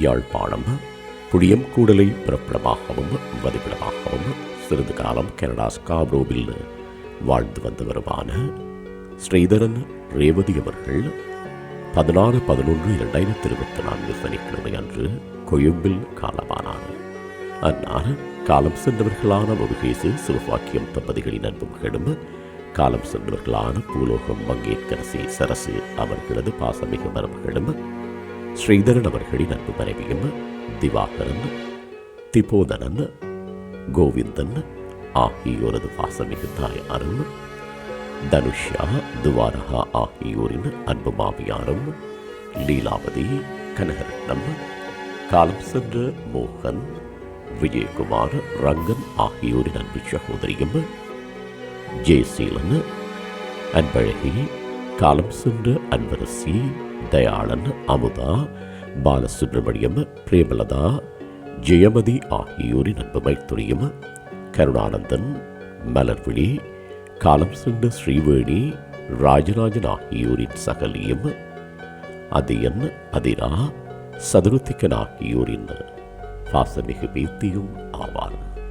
யாழ்ப்பாணம் புடியம் கூடலை பிறப்பிடமாகவும் வதிப்பிடமாகவும் சிறிது காலம் கனடா ஸ்காப்ரோவில் வாழ்ந்து வந்தவருமான ஸ்ரீதரன் ரேவதி அவர்கள் பதினாறு பதினொன்று இரண்டாயிரத்தி இருபத்தி நான்கு சனிக்கிழமை அன்று கொழும்பில் காலமானார். அன்னார் காலம் சென்றவர்களான முருகேசு சிவபாக்கியம் தம்பதிகளின் அன்புகளும் காலம் சென்றவர்களான பூலோகம் மங்கேற்கரசி சரசு அவர்களது பாசமிகு மரபுகளும் ஸ்ரீதரன் அவர்களின் அன்பு மனைவியும் திவாகரன் திபோதனன் கோவிந்தன் ஆகியோரது பாசமிகு தாயாரும் தனுஷா துவாரகா ஆகியோரின் அன்பு மாமியாரும் லீலாவதி கனகரட்னம் காலம் சென்ற மோகன் விஜயகுமார் ரங்கன் ஆகியோரின் அன்பு சகோதரியும் ஜெயசீலன் அன்பழகி காலம் சென்ற அன்பரசி தயாளன் அமுதா பாலசுப்ரமணியம் பிரேமலதா ஜெயமதி ஆகியோரின் அன்பு மைத்துரியம் கருணானந்தன் மலர்விழி காலம் சென்ற ஸ்ரீவேணி ராஜராஜன் ஆகியோரின் சகலியம் அதியன் அதிரா சதுரத்திக்கன் ஆகியோரின் பாசமிகு பேத்தியும் ஆவார்.